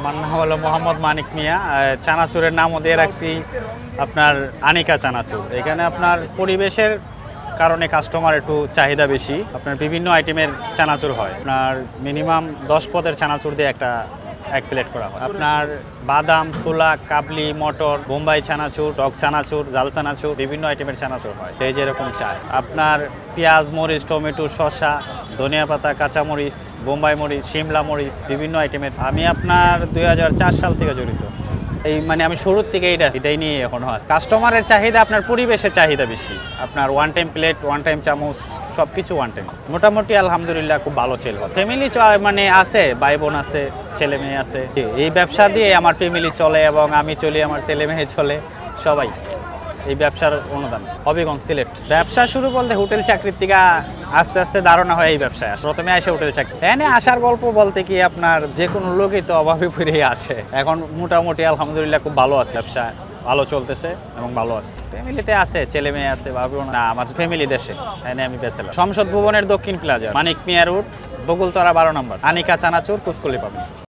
আমার নাম হলো মোহাম্মদ মানিক মিয়া। চানাচুরের নামও দিয়ে রাখছি। আপনার আনিকা চানাচুর। এখানে আপনার পরিবেশের কারণে কাস্টমার একটু চাহিদা বেশি। আপনার বিভিন্ন আইটেমের চানাচুর হয়। আপনার মিনিমাম দশ পদের চানাচুর দিয়ে একটা এক প্লেট করা হয়। আপনার বাদাম, ছোলা, কাবলি, মটর, বোম্বাই চানাচুর, টক চানাচুর, জাল চানাচুর, বিভিন্ন আইটেমের চানাচুর হয়। সেই যেরকম চায় আপনার পেঁয়াজ, মরিচ, টমেটো, শসা ধনিয়া পাতা, কাঁচামরিচ, বোম্বাই মরিচ, শিমলা মরিচ, বিভিন্ন আইটেমের আমি আপনার দুই হাজার চার সাল থেকে জড়িত। এই মানে আমি শুরুর থেকে এইটা, এটাই নিয়ে এখন হয়। কাস্টমারের চাহিদা আপনার পরিবেশের চাহিদা বেশি। আপনার one time plate one time চামচ সব কিছু ওয়ান টাইম মোটামুটি আলহামদুলিল্লাহ খুব ভালো চেল হয়। ফ্যামিলি মানে আছে ভাই বোন আছে ছেলে মেয়ে আছে। এই ব্যবসা দিয়ে আমার ফ্যামিলি চলে এবং আমি চলি, আমার ছেলে মেয়ে চলে, সবাই। এই ব্যবসার অনুদান। হবিগঞ্জ সিলেট। ব্যবসা শুরু বলতে হোটেল চাকরির থেকে আস্তে আস্তে ধারণা হয় এই ব্যবসায়। প্রথমে আসে হোটেল চাকরি। এনে আসার গল্প বলতে কি আপনার যে কোনো লোকই তো অভাবে পড়েই আসে। এখন মোটামুটি আলহামদুলিল্লাহ খুব ভালো আছে ব্যবসা। ভালো চলতেছে এবং ভালো আছে। ফ্যামিলিতে আছে, ছেলে মেয়ে আছে, ভাবি না, আমার ফ্যামিলি দেশে। এনে আমি বেসেলাম সংসদ ভবনের দক্ষিণ প্লাজা। মানিক মিয়া রুট বগুলতলা বারো নম্বর। আনিকা চানাচুর কুসকলি পাবেন।